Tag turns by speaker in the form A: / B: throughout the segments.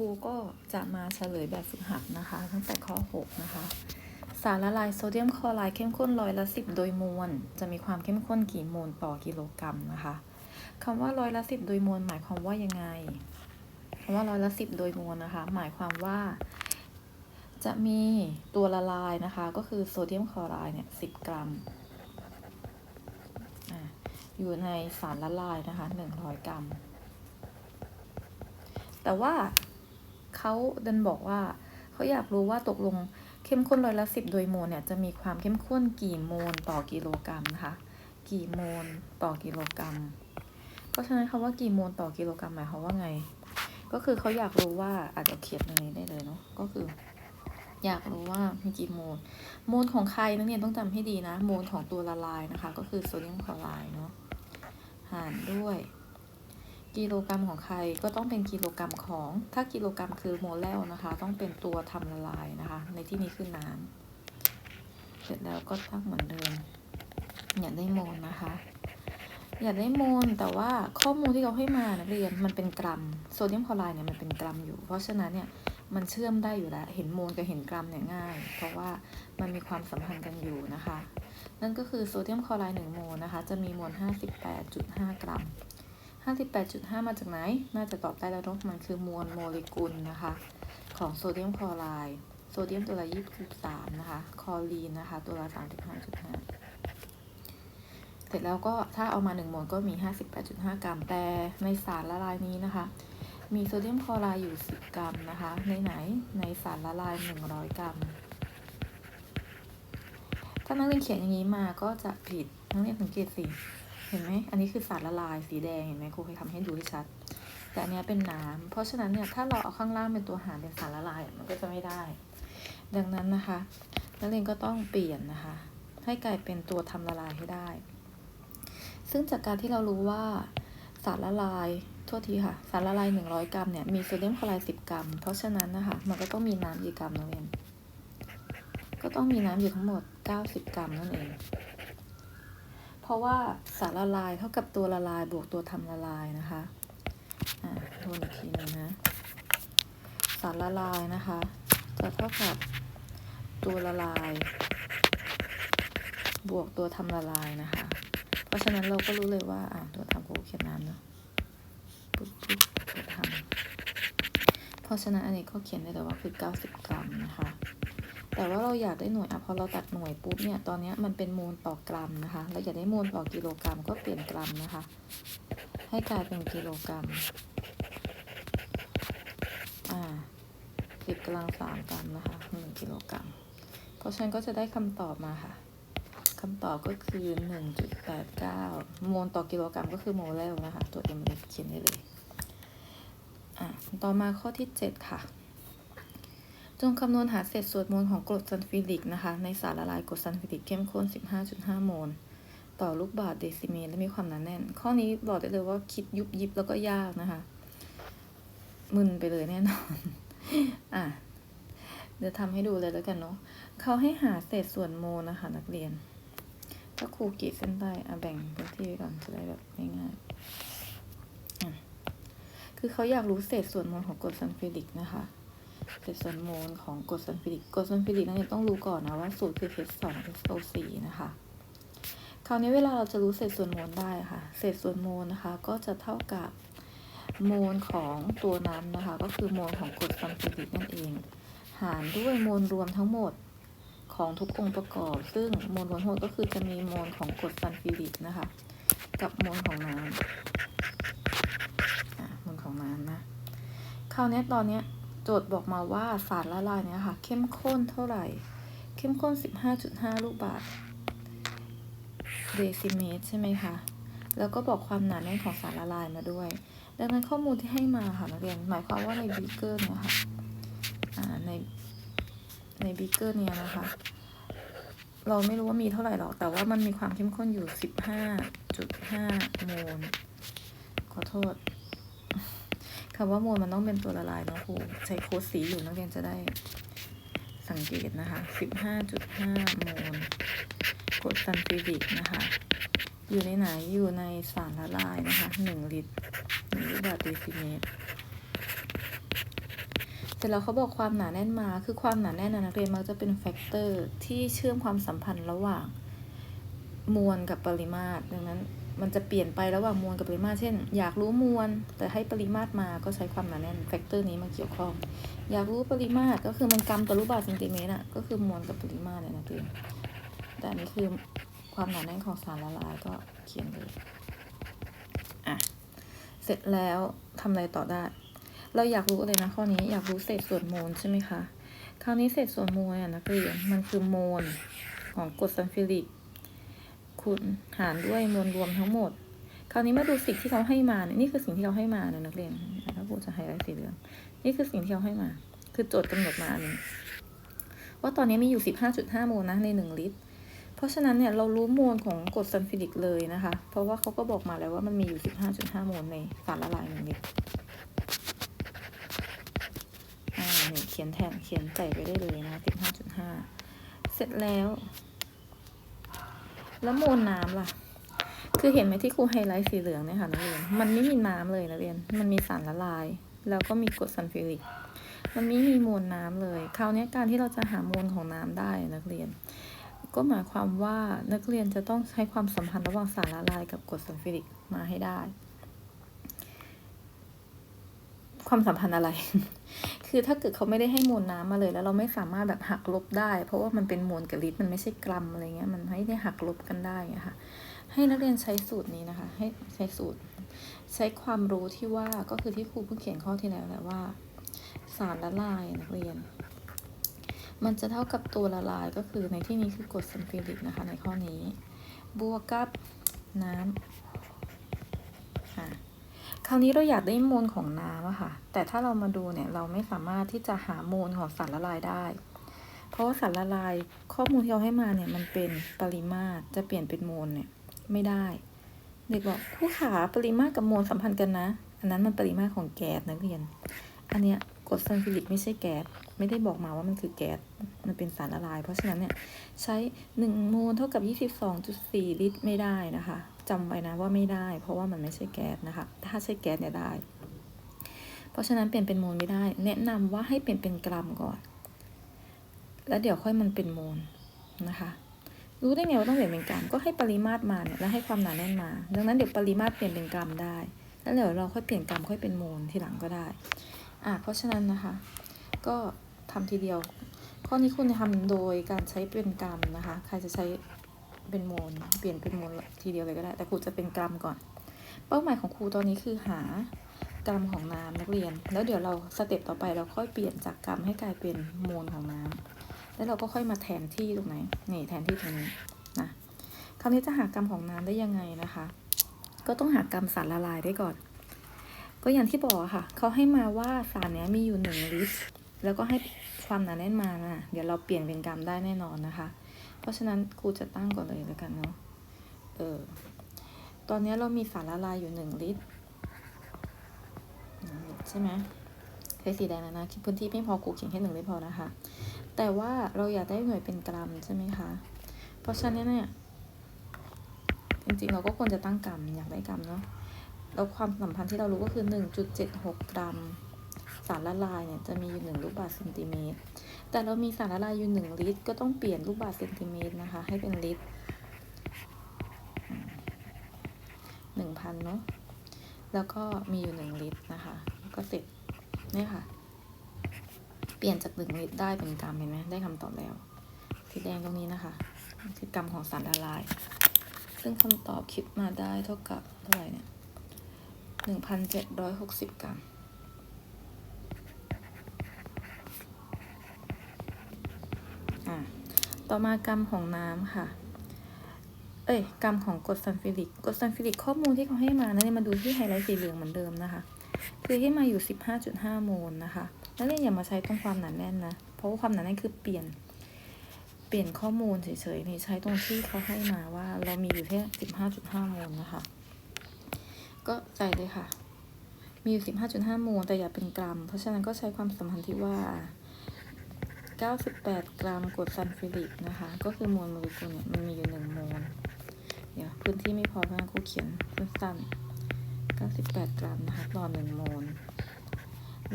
A: รูก็จะมาเฉลยแบบฝึกหัดนะคะ ตั้งแต่ข้อ 6 นะคะ สารละลายโซเดียมคลอไรด์เข้มข้นร้อยละ 10 โดยมวล จะมีความเข้มข้นกี่โมลต่อกิโลกรัมนะคะคำว่าร้อยละ 10 โดยมวลหมายความว่ายังไงคำว่าร้อยละ10 โดยมวลนะคะ หมายความว่า จะมีตัวละลายนะคะ ก็คือโซเดียมคลอไรด์เนี่ย 10 กรัมอะอยู่ในสารละลายนะคะ 100 กรัม แต่ว่า เขาดันบอกว่าเขาอยากรู้ว่าตกลงเข้มข้นร้อยละสิบโดยโมลเนี่ยจะมีความเข้มข้นกี่โมลต่อกิโลกรัมนะคะกี่โมลต่อกิโลกรัม เพราะฉะนั้นคำว่ากี่โมลต่อกิโลกรัมหมายความว่าไง ก็คือเขาอยากรู้ว่าอาจจะเขียนตรงนี้ได้เลยเนาะก็คือ อยากรู้ว่ามีกี่โมลโมลของใครนักเรียนต้องจำให้ดีนะ โมลของตัวละลายนะคะ ก็คือโซเดียมคลอไรด์เนาะหารด้วย กิโลกรัมของใครก็ต้องเป็นกิโลกรัมของ ถ้ากิโลกรัมคือโมเลลนะคะ ต้องเป็นตัวทำละลายนะคะ ในที่นี้คือน้ำเสร็จแล้วก็ตั้งเหมือนเดิมอย่าได้โมลนะคะ อย่าได้โมลแต่ว่าข้อมูลที่เขาให้มานักเรียนมันเป็นกรัมโซเดียมคลอไรด์เนี่ยมันเป็นกรัมอยู่ เพราะฉะนั้นเนี่ยมันเชื่อมได้อยู่แล้ว เห็นโมลกับเห็นกรัมเนี่ยง่าย เพราะว่ามันมีความสัมพันธ์กันอยู่นะคะ นั่นก็คือโซเดียมคลอไรด์1โมลนะคะ จะมีมวล58.5 กรัม 58.5 มาจากไหน น่าจะตอบได้แล้วเนาะมันคือมวลโมเลกุลนะคะ ของโซเดียมคลอไรด์ โซเดียมตัวละ23นะคะ คลอรีนนะคะ ตัวละ35.5 เสร็จแล้วก็ถ้าเอามา1โมลก็มี 58.5 กรัม แต่ในสารละลายนี้นะคะ มีโซเดียมคลอไรด์อยู่ 10 กรัมนะคะ ในไหน ในสารละลาย 100 กรัม ถ้านักเรียนเขียนอย่างนี้มาก็จะผิด นักเรียนสังเกตสิ เห็นไหมอันนี้คือสารละลายสีแดงเห็นไหมครูเคยทำให้ดูให้ชัด แต่อันนี้เป็นน้ำเพราะฉะนั้นเนี่ยถ้าเราเอาข้างล่างเป็นตัวหารเป็นสารละลายมันก็จะไม่ได้ ดังนั้นนะคะนักเรียนก็ต้องเปลี่ยนนะคะ ให้กลายเป็นตัวทำละลายให้ได้ ซึ่งจากการที่เรารู้ว่าสารละลายโทษทีค่ะ สารละลาย 100 กรัมเนี่ยมีโซเดียมคลอไรด์10 กรัม เพราะฉะนั้นนะคะมันก็ต้องมีน้ำกี่กรัมนักเรียนก็ต้องมีน้ำอยู่ทั้งหมด 90 กรัมนั่นเอง ราะว่าสารละลายเท่ากับตัวละลายบวกตัวทำละลายนะคะอ่าทวนอีกทีหนึงนะ สารละลายนะคะ จะเท่ากับตัวละลาย บวกตัวทำละลายนะคะ เพราะฉะนั้นเราก็รู้เลยว่าอ่าตัวทำกูเขียนน้ำเนาะปุ๊บปุ๊บตัวทำเพราะฉะนั้นอันนี้ก็เขียนได้แต่ว่าคือ 90 กรัมนะคะ แต่ว่าเราอยากได้หน่วยอะพอเราตัดหน่วยปุ๊บเนี่ยตอนนี้มันเป็นโมลต่อกรัมนะคะ เราอยากได้โมลต่อกิโลกรัมก็เปลี่ยนกรัมนะคะ ให้กลายเป็นกิโลกรัมอ่าสิบกำลังสามกรัมนะคะหนึ่งกิโลกรัม เพราะฉะนั้นก็จะได้คำตอบมาค่ะคำตอบก็คือหนึ่งจุดแปดเก้าโมลต่อกิโลกรัมก็คือโมเลลนะคะ ตัว m เเขียนได้เลย อะ ต่อมาข้อที่เจ็ดค่ะ จงคำนวณหาเศษส่วนมวลของกรดซัลฟิลิกนะคะในสารละลายกรดซัลฟิลิกเข้มข้น 15.5 โมล ต่อลูกบาศก์เดซิเมตรและมีความหนาแน่น ข้อนี้บอกได้เลยว่าคิดยุบยิบแล้วก็ยากนะคะ มึนไปเลยแน่นอน อะ เดี๋ยวทำให้ดูเลยแล้วกันเนาะเขาให้หาเศษส่วนโมลนะคะ นักเรียน ถ้าครูกรีดเส้นใต้อะแบ่งพื้นที่ไว้ก่อนจะได้แบบง่ายๆคือเขาอยากรู้เศษส่วนโมลของกรดซัลฟิลิกนะคะ เศษส่วนโมลของกรดซัลฟิลิกกรดซัลฟิลิกนั่นเองต้องรู้ก่อนนะว่าสูตรคือ H2 SO4 นะคะ คราวนี้เวลาเราจะรู้เศษส่วนโมลได้ค่ะ เศษส่วนโมลนะคะ ก็จะเท่ากับโมลของตัวนั้นนะคะ ก็คือโมลของกรดซัลฟิลิกนั่นเอง หารด้วยโมลรวมทั้งหมดของทุกองค์ประกอบ ซึ่งโมลรวมทั้งหมดก็คือจะมีโมลของกรดซัลฟิลิกนะคะ กับโมลของน้ำโมลของน้ำนะ คราวนี้ตอนเนี้ย โจทย์บอกมาว่าสารละลายเนี่ยค่ะ เข้มข้นเท่าไหร่ เข้มข้น 15.5 ลูกบาศก์เดซิเมตรใช่ไหมคะ แล้วก็บอกความหนาแน่นของสารละลายมาด้วย ดังนั้นข้อมูลที่ให้มาค่ะนักเรียน หมายความว่าในบีเกอร์เนี่ยค่ะในในบีเกอร์เนี่ยนะคะ เราไม่รู้ว่ามีเท่าไหร่หรอก แต่ว่ามันมีความเข้มข้นอยู่ 15.5 โมล ขอโทษ คำว่าโมลมันต้องเป็นตัวละลายเนาะครูใช้โค้ดสีอยู่นักเรียนจะได้สังเกตนะคะ15.5โมลกรดซัลฟิลิกนะคะ อยู่ในไหนอยู่ในสารละลายนะคะ1ลิตร1ลิตรบาทเดซิเมตรเสร็จแล้วเขาบอกความหนาแน่นมา คือความหนาแน่นนะนักเรียนมักจะเป็นแฟกเตอร์ที่เชื่อมความสัมพันธ์ระหว่างมวลกับปริมาตร ดังนั้น มันจะเปลี่ยนไประหว่างมวลกับปริมาตร เช่น อยากรู้มวลแต่ให้ปริมาตรมาก็ใช้ความหนาแน่นแฟกเตอร์นี้มาเกี่ยวข้อง อยากรู้ปริมาตรก็คือมันกรัมต่อลูกบาศก์เซนติเมตรอะก็คือมวลกับปริมาตรเนี่ยนักเรียนแต่อันนี้คือความหนาแน่นของสารละลายก็เขียนเลยอะเสร็จแล้วทำอะไรต่อได้ เราอยากรู้อะไรนะข้อนี้อยากรู้เศษส่วนโมลใช่ไหมคะคราวนี้เศษส่วนโมลเนี่ยนักเรียนมันคือโมลของกรดซัลฟิลิก คูณหารด้วยมวลรวมทั้งหมด คราวนี้มาดูสิ่งที่เขาให้มาเนี่ยนี่คือสิ่งที่เขาให้มาเนี่ยนักเรียนถ้าครูจะไฮไลท์สีเหลืองนี่คือสิ่งที่เขาให้มา คือโจทย์กำหนดมาอันนี้ว่าตอนนี้มีอยู่ 15.5โมลนะใน 1 ลิตร เพราะฉะนั้นเนี่ยเรารู้โมลของกรดซัลฟิลิกเลยนะคะ เพราะว่าเขาก็บอกมาแล้วว่ามันมีอยู่ 15.5โมลในสารละลายหนึ่งลิตรอ่าเนี่เขียนแทนเขียนใส่ไปได้เลยนะ 15.5 เสร็จแล้ว แล้วโมลน้ำล่ะ คือเห็นไหมที่ครูไฮไลท์สีเหลืองเนี่ยค่ะนักเรียน มันไม่มีน้ำเลยนักเรียน มันมีสารละลาย แล้วก็มีกรดซัลฟิลิก มันไม่มีมวลน้ำเลย คราวนี้การที่เราจะหามวลของน้ำได้นักเรียน ก็หมายความว่านักเรียนจะต้องใช้ความสัมพันธ์ระหว่างสารละลายกับกรดซัลฟิลิกมาให้ได้ ความสัมพันธ์อะไร คือถ้าเกิดเขาไม่ได้ให้มวลน้ำมาเลย แล้วเราไม่สามารถแบบหักลบได้ เพราะว่ามันเป็นมวลกับลิตรมันไม่ใช่กรัมอะไรเงี้ยมันไม่ได้หักลบกันได้ะค่ะให้นักเรียนใช้สูตรนี้นะคะ ให้ใช้สูตร ใช้ความรู้ที่ว่าก็คือที่ครูเพิ่งเขียนข้อที่แล้วแหละว่า สารละลายนักเรียน มันจะเท่ากับตัวละลายก็คือในที่นี้คือกรดซัลฟิลิกนะคะในข้อนี้ บวกกับน้ำค่ะ ราวนี้เราอยากได้โมลของน้ำอะค่ะ แต่ถ้าเรามาดูเนี่ยเราไม่สามารถที่จะหาโมลของสารละลายได้ เพราะว่าสารละลายข้อมูลที่เราให้มาเนี่ยมันเป็นปริมาตรจะเปลี่ยนเป็นโมลเนี่ยไม่ได้ เด็กบอกคู่ขาปริมาตรกับโมลสัมพันธ์กันนะ อันนั้นมันปริมาตรของแก๊สนักเรียน อันเนี้ยกรดซัลฟิลิกไม่ใช่แก๊สไม่ได้บอกมาว่ามันคือแก๊สมันเป็นสารละลาย เพราะฉะนั้นเนี่ยใช้1โมลเท่ากับ 22.4 ลิตรไม่ได้นะคะ จำไว้นะว่าไม่ได้ เพราะว่ามันไม่ใช่แก๊สนะคะ ถ้าใช่แก๊สเนี่ยได้ เพราะฉะนั้นเปลี่ยนเป็นโมลไม่ได้ แนะนำว่าให้เปลี่ยนเป็นกรัมก่อน แล้วเดี๋ยวค่อยมันเป็นโมลนะคะรู้ได้ไงว่าต้องเปลี่ยนเป็นกรัมก็ให้ปริมาตรมาเนี่ยแล้วให้ความหนาแน่นมา ดังนั้นเดี๋ยวปริมาตรเปลี่ยนเป็นกรัมได้ แล้วเดี๋ยวเราค่อยเปลี่ยนกรัมค่อยเป็นโมลทีหลังก็ได้อะเพราะฉะนั้นนะคะ ก็ทำทีเดียว ข้อนี้คุณจะทำโดยการใช้เป็นกรัมนะคะ ใครจะใช้ เป็นโมลเปลี่ยนเป็นโมลทีเดียวเลยก็ได้ แต่ครูจะเป็นกรัมก่อน เป้าหมายของครูตอนนี้คือหากรัมของน้ำนักเรียน แล้วเดี๋ยวเราสเต็ปต่อไปเราค่อยเปลี่ยนจากกรัมให้กลายเป็นโมลของน้ำแล้วเราก็ค่อยมาแทนที่ตรงไหนนี่แทนที่ตรงนี้นะคราวนี้จะหากรัมของน้ำได้ยังไงนะคะ ก็ต้องหากรัมสารละลายได้ก่อน ก็อย่างที่บอกค่ะเขาให้มาว่าสารนี้มีอยู่หนึ่งลิตรแล้วก็ให้ความหนาแน่นมานะเดี๋ยวเราเปลี่ยนเป็นกรัมได้แน่นอนนะคะ เพราะฉะนั้นครูจะตั้งก่อนเลยแล้วกันเนาะ เออ ตอนนี้เรามีสารละลายอยู่หนึ่งลิตรหนึ่งลิตรใช่ไหมเคยสีแดงแล้วนะพื้นที่ไม่พอครูเขียนแค่หนึ่งลิตรพอนะคะ แต่ว่าเราอยากได้หน่วยเป็นกรัมใช่ไหมคะ เพราะฉะนั้นเนี่ยจริงๆเราก็ควรจะตั้งกรัมอยากได้กรัมเนาะแล้วความสัมพันธ์ที่เรารู้ก็คือ 1.76 กรัม สารละลายเนี่ยจะมีอยู่ 1 ลูกบาศก์เซนติเมตร แต่เรามีสารละลายอยู่ 1 ลิตร ก็ต้องเปลี่ยนลูกบาศก์เซนติเมตรนะคะ ให้เป็นลิตร1,000เนาะแล้วก็มีอยู่ 1 ลิตรนะคะ ก็เสร็จเนี่ยค่ะ เปลี่ยนจาก1ลิตรได้เป็นกรัมเห็นไหมได้คำตอบแล้วสีแดงตรงนี้นะคะคือกรัมของสารละลาย ซึ่งคำตอบคิดมาได้เท่ากับเท่าไหร่เนี่ยหนึ่งพันเจ็ดร้อยหกสิบกรัม อะ ต่อมากรัมของน้ำค่ะ เอ้ยกรัมของกรดซัลฟิลิกกรดซัลฟิลิกข้อมูลที่เขาให้มานะเนี่ยมาดูที่ไฮไลท์สีเหลืองเหมือนเดิมนะคะ คือให้มาอยู่ 15.5 โมลนะคะแล้วเรียนอย่ามาใช้ตรงความหนาแน่นนะ เพราะว่าความหนาแน่นคือเปลี่ยนเปลี่ยนข้อมูลเฉยๆนี่ใช้ตรงที่เขาให้มาว่าเรามีอยู่แค่15.5 โมลนะคะ ก็ใส่เลยค่ะ มีอยู่ 15.5 โมลแต่อย่าเป็นกรัม เพราะฉะนั้นก็ใช้ความสัมพันธ์ที่ว่า 98 กรัมกรดซัลฟิลิกนะคะ ก็คือมวลโมเลกุลเนี่ยมันมีอยู่ 1 โมล เดี๋ยวพื้นที่ไม่พอเพราะงั้นครูเขียนสั้นๆ98 กรัมนะคะต่อ1โมล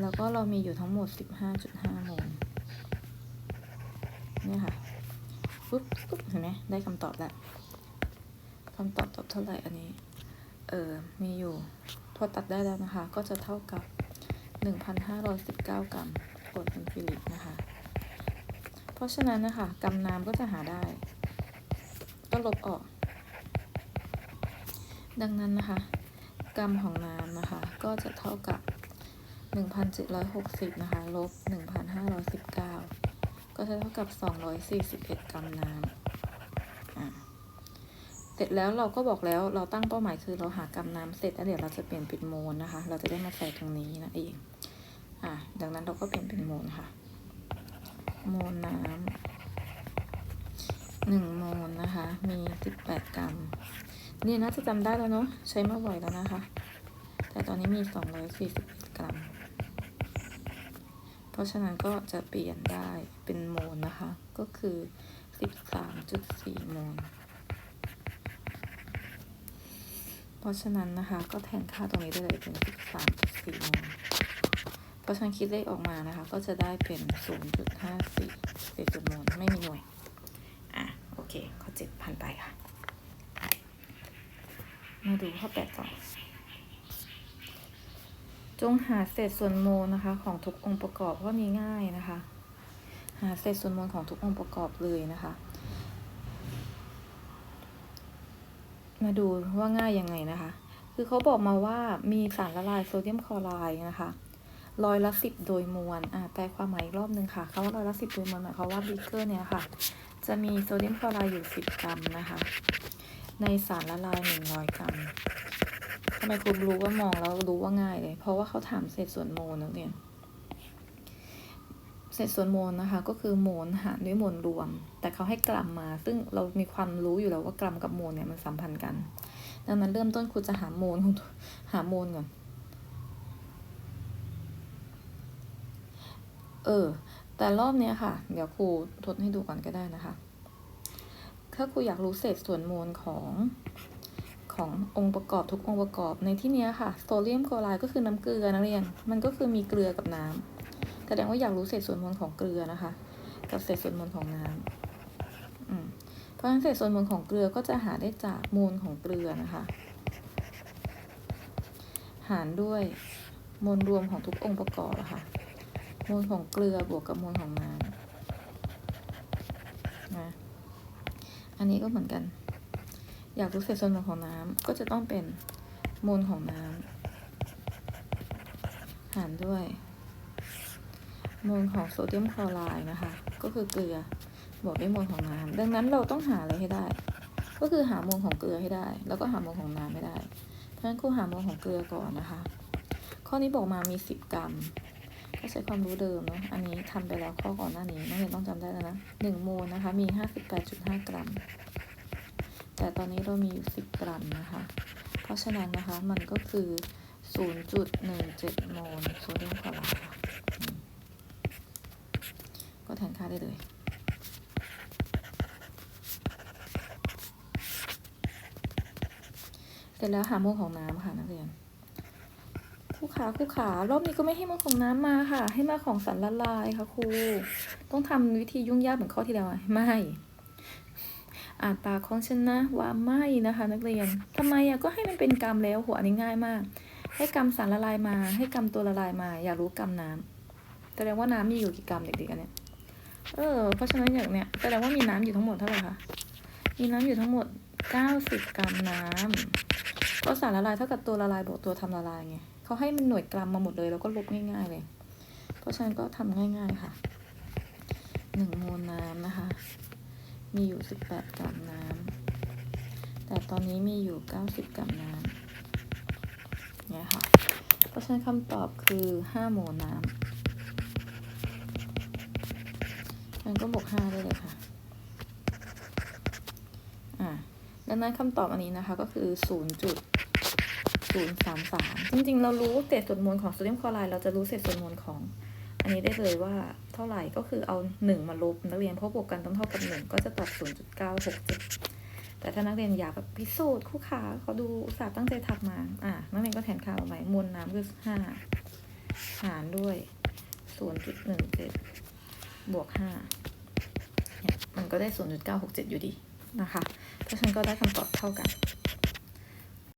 A: แล้วก็เรามีอยู่ทั้งหมด 15.5 โมลเนี่ยค่ะปุ๊บปุ๊บเห็นไหมได้คำตอบแล้วคำตอบตอบเท่าไหร่อันนี้ เออมีอยู่พอตัดได้แล้วนะคะ ก็จะเท่ากับ 1,519 กรัมกรดเป็นฟิลิกนะคะ เพราะฉะนั้นนะคะกรัมน้ำก็จะหาได้ ก็ลบออก ดังนั้นนะคะกรัมของน้ำนะคะ ก็จะเท่ากับ 1,760 นะคะ ลบ 1,519 ก็จะเท่ากับ 241 กรัมน้ำอะเสร็จแล้วเราก็บอกแล้วเราตั้งเป้าหมายคือเราหากรัมน้ำเสร็จแล้วเดี๋ยวเราจะเปลี่ยนเป็นโมลนะคะ เราจะได้มาใส่ตรงนี้นะเอง อะดังนั้นเราก็เปลี่ยนเป็นโมลค่ะ โมลน้ำหนึ่งโมลนะคะ มี18กรัม นี่น่าจะจำได้แล้วเนาะ ใช้มาบ่อยแล้วนะคะ แต่ตอนนี้มี241กรัม เพราะฉะนั้นก็จะเปลี่ยนได้เป็นโมลนะคะ ก็คือ13.4โมลเพราะฉะนั้นนะคะ ก็แทนค่าตรงนี้ได้เลยเป็น13.4โมล เพราะฉะนั้นคิดเลขออกมานะคะ ก็จะได้เป็น 0.54เศษส่วนโมลไม่มีหน่วย อะ โอเค ข้อเจ็ดผ่านไปค่ะ มาดูข้อแปดก่อ จงหาเศษส่วนโมลนะคะ ของทุกองค์ประกอบข้อนี้ง่ายนะคะ หาเศษส่วนโมลของทุกองค์ประกอบเลยนะคะมาดูว่าง่ายยังไงนะคะ คือเขาบอกมาว่ามีสารละลายโซเดียมคลอไรด์นะคะ ร้อยละสิบโดยมวลอ่าแปลความหมายอีกรอบหนึ่งค่ะคำว่าร้อยละสิบโดยมวลหมายความว่าบีเกอร์เนี่ยค่ะ จะมีโซเดียมคลอไรด์อยู่สิบกรัมนะคะ ในสารละลายหนึ่งร้อยกรัมทำไมคุณรู้ว่ามองแล้วรู้ว่าง่ายเลย เพราะว่าเขาถามเศษส่วนโมลนักเรียนเศษส่วนโมลนะคะ ก็คือโมลหารด้วยโมลรวม แต่เขาให้กรัมมา ซึ่งเรามีความรู้อยู่แล้วว่ากรัมกับโมลเนี่ยมันสัมพันธ์กัน ดังนั้นเริ่มต้นคุณจะหาโมลของหาโมลก่อน เออ แต่รอบเนี้ยค่ะ เดี๋ยวครูทดให้ดูก่อนก็ได้นะคะ ถ้าครูอยากรู้เศษส่วนมวลของขององค์ประกอบทุกองค์ประกอบในที่นี้ค่ะโซเดียมคลอไรด์ก็คือน้ำเกลือนักเรียน มันก็คือมีเกลือกับน้ำแสดงว่าอยากรู้เศษส่วนมวลของเกลือนะคะ กับเศษส่วนมวลของน้ำอืมเพราะฉะนั้นเศษส่วนมวลของเกลือก็จะหาได้จากมวลของเกลือนะคะ หารด้วยมวลรวมของทุกองค์ประกอบะค่ะ มวลของเกลือบวกกับมวลของน้ำนะอันนี้ก็เหมือนกัน อยากรู้เศษส่วนมวลของน้ำก็จะต้องเป็นมวลของน้ำหารด้วยมวลของโซเดียมคลอไรด์นะคะ ก็คือเกลือบวกด้วยมวลของน้ำดังนั้นเราต้องหาอะไรให้ได้ ก็คือหามวลของเกลือให้ได้ แล้วก็หามวลของน้ำให้ได้เพราะฉะนั้นครูหามวลของเกลือก่อนนะคะ ข้อนี้บอกมามี 10 กรัม ก็ใช้ความรู้เดิมเนาะ อันนี้ทำไปแล้วข้อก่อนหน้านี้นักเรียนต้องจำได้แล้วนะหนึ่งโมลนะคะ มี58.5กรัม แต่ตอนนี้เรามีอยู่10กรัมนะคะ เพราะฉะนั้นนะคะ มันก็คือ0.17โมลโซเดียมคลอไรด์ค่ะก็แทนค่าได้เลยเสร็จแล้วหาโมลของน้ำค่ะนักเรียน ครูขาครูขารอบนี้ก็ไม่ให้มาของน้ำมาค่ะ ให้มาของสารละลายค่ะครูต้องทำวิธียุ่งยากเหมือนข้อที่แล้วไหมไม่ อ่านปาของฉันนะว่าไม่นะคะ นักเรียนทำไมอะก็ให้มันเป็นกรรมแล้วหัวนี้ง่ายมาก ให้กรรมสารละลายมา ให้กรรมตัวละลายมา อยากรู้กรรมน้ำแสดงว่าน้ำมีอยู่กี่กรรมเด็กๆอันเนี่ยเออเพราะฉะนั้นอย่างเนี้ยแสดงว่ามีน้ำอยู่ทั้งหมดเท่าไหร่คะมีน้ำอยู่ทั้งหมด90กรัมน้ำก็สารละลายเท่ากับตัวละลายบวกตัวทำละลายไง เขาให้มันหน่วยกรัมมาหมดเลยแล้วก็ลบง่ายๆเลย เพราะฉะนั้นก็ทำง่ายๆค่ะหนึ่งโมลน้ำนะคะ มีอยู่18กรัมน้ำแต่ตอนนี้มีอยู่90กรัมน้ำเนี่ยค่ะ เพราะฉะนั้นคำตอบคือ5โมลน้ำงั้นก็บวก5ได้เลยค่ะอ่าดังนั้นคำตอบอันนี้นะคะก็คือศูนย์จุด 0.033 จริงๆ เรารู้เศษส่วนมวลของโซเดียมคลอไรด์เราจะรู้เศษส่วนมวลของ อันนี้ได้เลยว่าเท่าไหร่ก็คือเอา 1 มาลบนักเรียนเพราะบวกกันต้องเท่ากับ 1 ก็จะตัด 0.967 แต่ถ้านักเรียนอยากแบบพิสูจน์คู่ขาเขาดูอุตส่าห์ตั้งใจทำมา อะนักเรียนก็แทนค่าเอาไว้มวลน้ำคือ5หารด้วยศูนย์จุดหนึ่งเจ็ดบวกห้าเนี่ยมันก็ได้ศูนย์จุดเก้าหกเจ็ดอยู่ดีนะคะเพราะฉะนันก็ได้คำตอบเท่ากัน